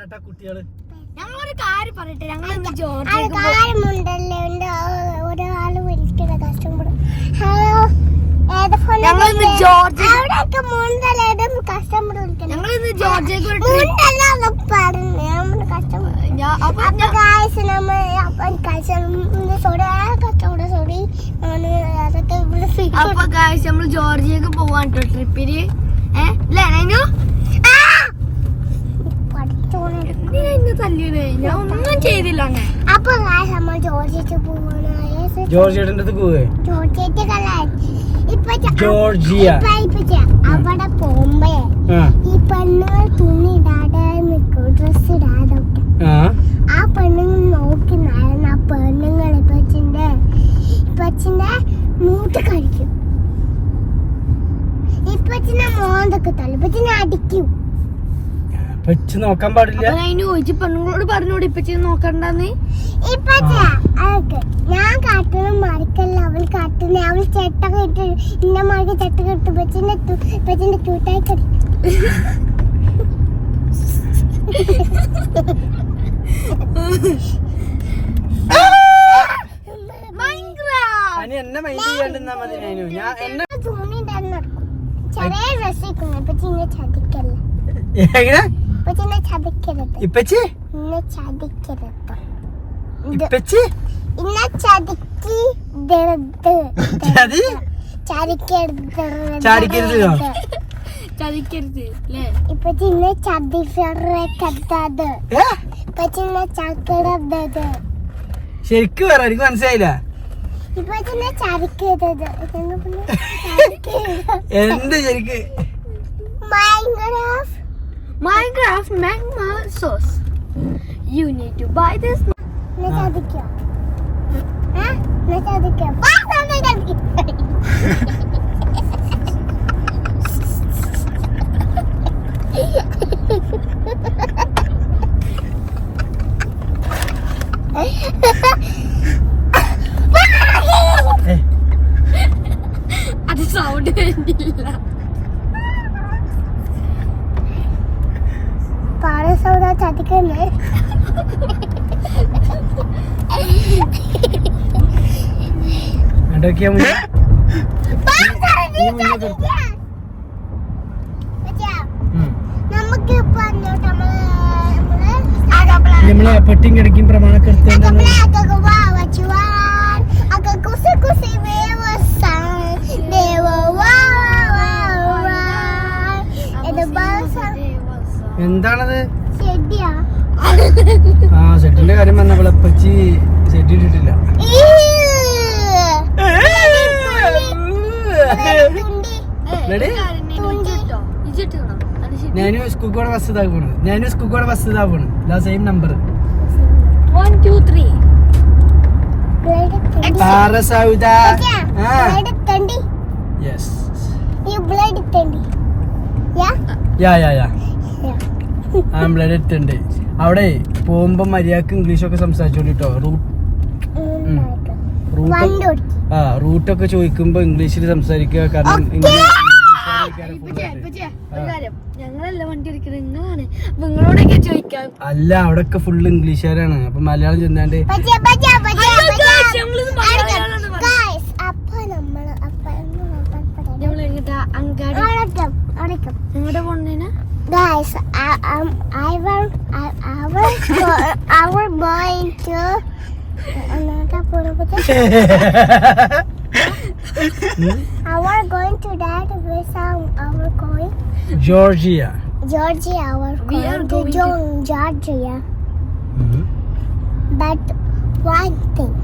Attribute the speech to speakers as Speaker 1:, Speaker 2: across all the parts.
Speaker 1: ആരാട്ടാ കുട്ടികൾ?
Speaker 2: ഞങ്ങളൊരു കാര്യം പറയട്ടെ ഞങ്ങൾ ജോർജിയക്ക്
Speaker 3: ഒരാൾ കസ്റ്റമർ ഹലോ ഏത് ഫോൺ
Speaker 2: ഞങ്ങൾ ഇന്ന് ജോർജിയ
Speaker 3: അവിടെയൊക്കെ മുണ്ടല്ലേതും കസ്റ്റമർ വിളിക്കണം.
Speaker 2: ഞങ്ങൾ ഇന്ന് ജോർജിയക്ക് ഒരു എന്തിനാ തല്ലിയത് ഞാൻ ഒന്നും ചെയ്തില്ല അങ്ങനെ.
Speaker 3: അപ്പൊ നമ്മൾ
Speaker 1: അടുത്ത് പോവേ?
Speaker 3: ജോർജിയേറ്റ് ഇപ്പൊ ച-
Speaker 1: ജോർജിയ.
Speaker 3: ഇപ്പൊ ഇപ്പൊ ച- അവിടെ പോകുമ്പോ
Speaker 1: ആ.
Speaker 3: ഈ പെണ്ണുങ്ങൾ തുണി ഇടാതെ നിൽക്കും ഡ്രസ് ഇടാതെ ഒക്കെ.
Speaker 1: ആ.
Speaker 3: ആ പെണ്ണുങ്ങൾ നോക്കി നടന്ന ആ പെണ്ണുങ്ങൾ ഇപ്പച്ചിന്റെ ഇപ്പച്ചിന്റെ മൂട്ട് കഴിക്കും ഇപ്പച്ചിന്റെ മോന്തൊക്കെ തള്ളു ഇപ്പച്ചിനെ അടിക്കും.
Speaker 1: വെച്ച് നോക്കാൻ പാടില്ല.
Speaker 2: നൈനു ചോദിച്ചു പെണ്ണുങ്ങളോട് പറഞ്ഞോട് ഇപ്പൊ നോക്കണ്ടെന്ന്?
Speaker 3: ഇപ്പച്ച അതൊക്കെ. ഞാൻ കാട്ടുന്ന മറിക്കല്ല അവൾ കാട്ടുന്ന. അവൾ ചെട്ടൊക്കെ ഇട്ട് ഇന്ന മറിക്ക് ചെട്ടൊക്കെ ഇട്ട് പച്ചിന്റെ പച്ചിന്റെ ചൂട്ടായി കടി
Speaker 1: അനി എന്നെ മൈൻഡ് ചെയ്യാണ്ടിരുന്നാ മതി ഞാനു. ഞാൻ എന്നെ
Speaker 3: ചെറിയ ഡ്രസ് ഇരിക്കുന്നു ഇപ്പച്ചിനെ ചതിക്കല്ല?
Speaker 1: എങ്ങനെ? ഇപ്പച്ചി? ഇപ്പച്ചി?
Speaker 3: ഇന്നെ ചതിക്കരുത്.
Speaker 1: ചതി?
Speaker 3: ചതിക്കരുത്.
Speaker 1: ചതിക്കരുതോ? ഏ?
Speaker 3: ഇപ്പച്ചിനെ ചക്കരുത്
Speaker 1: ശരിക്കും പറ എനിക്ക് മനസ്സിലായില്ല.
Speaker 3: ഇതെന്ന് പിന്നെ ചതിക്കരുത്.
Speaker 1: എന്ത് ശരിക്ക്?
Speaker 3: Minecraft.
Speaker 2: Minecraft magma sauce. You need to buy this.
Speaker 1: Let's
Speaker 3: have the അങ്ങോട്ട്
Speaker 1: നമ്മൾ പട്ടിയും കിടക്കും പ്രമാണൊക്കെ എടുത്തേണ്ടെന്ന് എന്താണത് ആ സെറ്റിന്റെ കാര്യം വന്നപ്പോൾ പച്ചി സെറ്റ് ഇട്ടിട്ടില്ല. Ready? ഞാനും സ്കൂക്കോടെ ബസ് ഇതാ പോണ് ഞാനും സ്കൂക്കോടെ ബസ് ഇതാ പോണ് ഇതാ same number
Speaker 2: One, two, three.
Speaker 1: പാറ സൗദ. ആ.
Speaker 3: തണ്ടി
Speaker 1: യെസ്
Speaker 3: ഈ ബ്ലഡ് തണ്ടി യാ?
Speaker 1: യാ യാ യാ.
Speaker 3: യാ.
Speaker 1: ആ ബ്ലഡ് എത്തുണ്ട് അവിടെ പോകുമ്പോ മര്യാദയ്ക്ക് ഇംഗ്ലീഷൊക്കെ സംസാരിച്ചോണ്ടിട്ടോ റൂട്ട് റൂട്ട് ആ റൂട്ടൊക്കെ ചോദിക്കുമ്പോ ഇംഗ്ലീഷിൽ സംസാരിക്കുക. കാരണം അല്ല അവിടൊക്കെ ഫുള്ള് ഇംഗ്ലീഷുകാരാണ്. അപ്പൊ മലയാളം ചെന്നാണ്ട്
Speaker 2: നിങ്ങളുടെ പൊണ്ണിനെ?
Speaker 3: Guys, I, um, I will, I, I will, go, I will going to are going to that with our, our going.
Speaker 1: Georgia.
Speaker 3: Georgia, our
Speaker 2: We
Speaker 3: going,
Speaker 2: are
Speaker 3: to
Speaker 2: going
Speaker 3: Jo- Georgia. But one thing,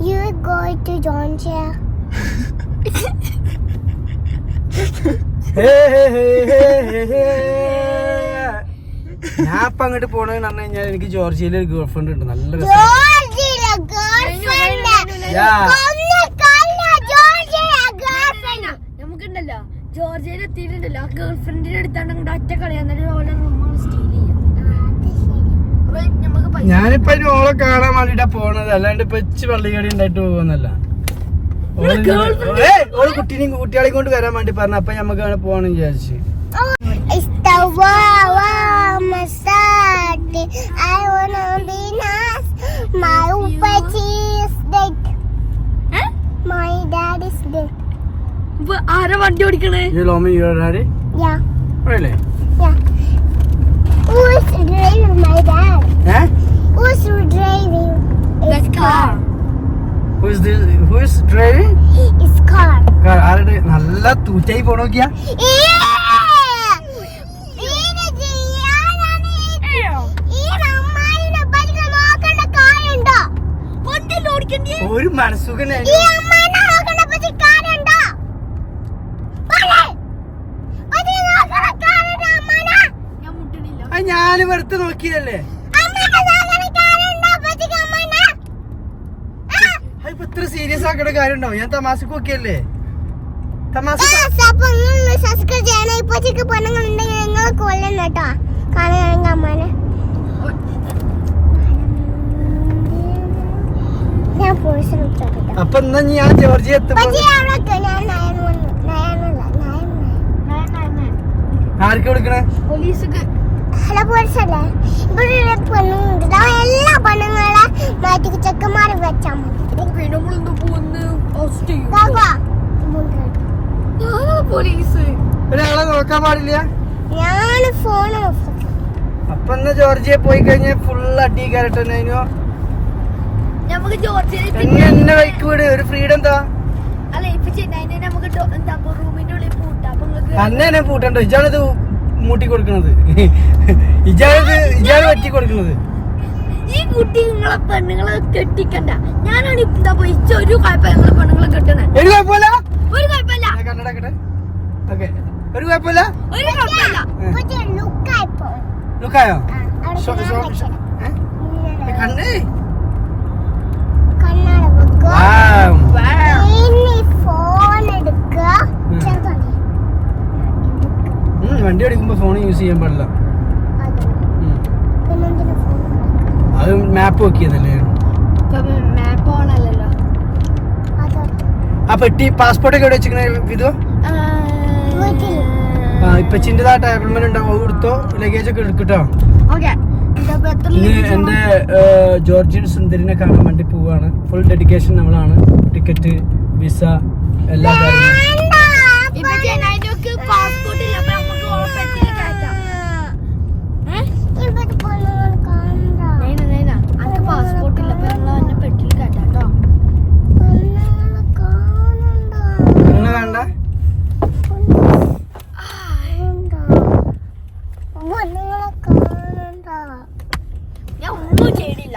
Speaker 3: you going to Georgia.
Speaker 1: ഞാൻ ഇപ്പൊ അങ്ങോട്ട് പോണെന്ന് പറഞ്ഞു കഴിഞ്ഞാൽ എനിക്ക് ജോർജിയയിൽ ഒരു girl friend ഉണ്ട് നല്ല
Speaker 2: നമുക്കുണ്ടല്ലോ. ജോർജിയയിൽ എത്തിയിട്ടുണ്ടല്ലോ. ആ ഗേൾ ഫ്രണ്ടിന്റെ അടുത്താണ് അങ്ങോട്ട് ഒറ്റ കളിയാന്നിട്ട് ഓരോ സ്റ്റീൽ ചെയ്യാം
Speaker 1: ഞാനിപ്പോ ഓളെ കാണാൻ വേണ്ടിട്ടാ പോണത്. അല്ലാണ്ട് ഇപ്പൊ പള്ളി പള്ളിക്കടി ഉണ്ടായിട്ട് പോകുന്നല്ല ഓൾ കുട്ടീനെയും കുട്ടികളെയും കൊണ്ട് വരാൻ വേണ്ടി പറഞ്ഞു. അപ്പൊ ഞമ്മക്ക് അങ്ങനെ പോകണം വിചാരിച്ചു.
Speaker 3: I wanna be nice. My upachi is dead.
Speaker 2: ഏ?
Speaker 3: My dad is dead.
Speaker 2: ആരാ വണ്ടി ഓടിക്കണേ
Speaker 1: You love me, your daddy?
Speaker 3: Yeah,
Speaker 1: Really?
Speaker 3: yeah. Who is driving my dad?
Speaker 1: Eh?
Speaker 3: Who is driving?
Speaker 2: That car.
Speaker 1: Who is this? Who is driving?
Speaker 3: His car.
Speaker 1: Car. ആരുടെ നല്ല തൂറ്റായി പോണോക്കിയാ
Speaker 2: വണ്ടിയല്ലേ
Speaker 1: ഒരു മനസ്സുഖം
Speaker 2: ഞാൻ
Speaker 1: വെറുതെ നോക്കിയതല്ലേ? അതിപ്പോ ഇത്ര serious ആക്കേണ്ട കാര്യം ഉണ്ടാവും ഞാൻ തമാശക്ക് നോക്കിയല്ലേ തമാശ
Speaker 3: സബ്സ്ക്രൈബ് ചെയ്യണം ഇപ്പൊ പെണ്ണുങ്ങളുണ്ടെങ്കിൽ നിങ്ങൾ കൊല്ലണം കേട്ടോ. കാണുകയാണെങ്കിൽ അമ്മനെ ഞാൻ പോലീസ് വിളിച്ചോട്ടെ
Speaker 1: അപ്പൊ എന്നാ ഞാൻ
Speaker 3: നയൻ
Speaker 1: ആർക്ക് കൊടുക്കണേ?
Speaker 2: പോലീസ്
Speaker 3: ഹലോ പോലീസല്ലേ? ഇവിടെ ഒരു എല്ലാ പെണ്ണുങ്ങളെ ചെക്കന്മാരെ വെച്ചാൽ മതി.
Speaker 2: നമ്മളെന്തോ പോകുന്നു പോലീസ്.
Speaker 1: ഒരാളെ നോക്കാൻ പാടില്ല?
Speaker 3: ഞാൻ ഫോൺ
Speaker 1: അപ്പൊ എന്നാ ജോർജിയ പോയി കഴിഞ്ഞാൽ ഫുൾ അടി കയറട്ടെ അതിനോ
Speaker 2: നമുക്ക്
Speaker 1: ജോർജിനെ വൈക്ക് വിട്. ഒരു ഫ്രീഡം എന്താ
Speaker 2: അല്ല ഇപ്പൊ ചെന്നൈനെ നമുക്ക് എന്താ റൂമിന്റെ ഉള്ളിൽ പൂട്ടാം. അപ്പൊ
Speaker 1: അന്നെ പൂട്ടണ്ടോ. ഇജാണിത് മൂട്ടി കൊടുക്കണത്. ഇജാണിത് ഇജാണ് പറ്റി കൊടുക്കണത്.
Speaker 2: ഈ കുട്ടി നിങ്ങളെ പെണ്ണുങ്ങളെ കെട്ടിക്കണ്ട. ഞാനാണ് എന്താ പോയി ഒരു കുഴപ്പമില്ല നിങ്ങളെ പെണ്ണുങ്ങളെ കെട്ടണേ.
Speaker 1: ഒരു കുഴപ്പമില്ല?
Speaker 2: ഒരു കുഴപ്പമില്ല.
Speaker 1: ഒരു കുഴപ്പമില്ല?
Speaker 2: ഒരു കുഴപ്പമില്ല.
Speaker 1: ലുക്കായോ കണ്ണ്? യൂസ് ചെയ്യാൻ പാടില്ല. അത്. മാപ്പ് നോക്കിയതല്ലേ?
Speaker 2: മാപ്പ് ഓൺ അല്ലല്ലോ
Speaker 1: ആ പെട്ടി പാസ്പോർട്ട് ഒക്കെ എവിടെ വെച്ചിരിക്കണേ വിധു?
Speaker 3: ഇപ്പൊ
Speaker 1: ആ ഇപ്പച്ചിന്റെ ആ ടേബിൾമേൽ ഉണ്ടാവും അത് കൊടുത്തോ? ലഗേജ് ഒക്കെ എടുക്കട്ടോ എന്റെ ജോർജിയൻ സുന്ദരിനെ കാണാൻ വേണ്ടി പോവാണ്. ഫുൾ ഡെഡിക്കേഷൻ നമ്മളാണ്. ടിക്കറ്റ് വിസ എല്ലാ കാര്യങ്ങളും
Speaker 3: വേണ്ട,
Speaker 2: ഇപ്പൊ ചെന്നൈക്ക് പാസ്പോർട്ട് ഇല്ല അപ്പൊ നമുക്ക് ഓളപ്പെട്ടിൽ കയറ്റാം ഏഹ്
Speaker 3: ഇവിടെ പെണ്ണുങ്ങൾ കാണണ്ട.
Speaker 2: നൈന നൈന അനക്ക് പാസ്പോർട്ട് ഇല്ല അപ്പൊ ഞങ്ങൾ എന്നെ പെട്ടിൽ കയറ്റാം കേട്ടോ
Speaker 3: പെണ്ണുങ്ങളെ കാണണ്ട.
Speaker 1: നിങ്ങൾ കണ്ട
Speaker 3: കാണണ്ട. പെണ്ണുങ്ങളെ കാണണ്ട.
Speaker 2: ഞാൻ ഒന്നും ചെയ്തില്ല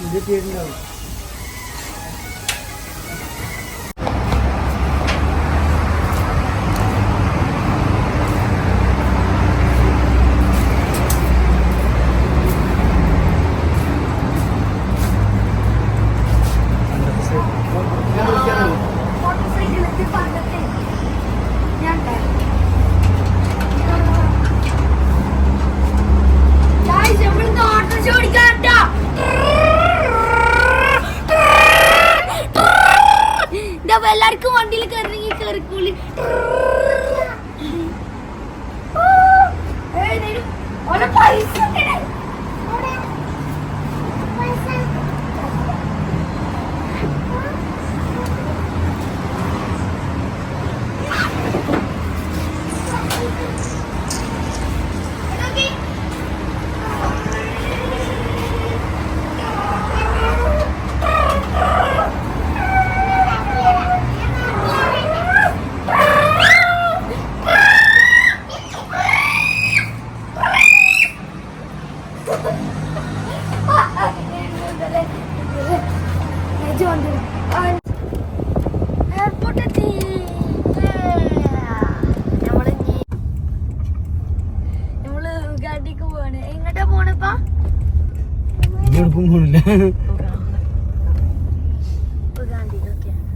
Speaker 1: 你的边上
Speaker 2: എല്ലാവർക്കും വണ്ടിയിൽ കയറി കയറിക്കൂലി പൈസ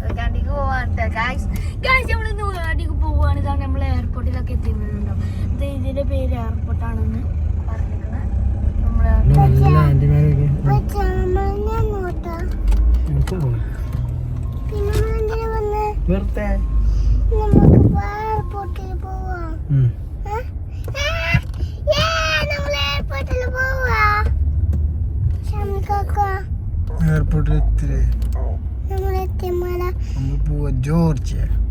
Speaker 2: ഉഗാണ്ടിക്ക് പോവാട്ടെ ഗായ്സ് ഗായ്സ് നമ്മൾ ഇന്ന് ഉഗാണ്ടിക്ക് പോവാണ് ഇതാണ് നമ്മൾ എയർപോർട്ടിലൊക്കെ എത്തിയിട്ടുണ്ടോ ഇത് ഇതിന്റെ പേര് എയർപോർട്ടാണെന്ന് പറഞ്ഞിരിക്കുന്നത് നമ്മളെ
Speaker 3: Джорджия.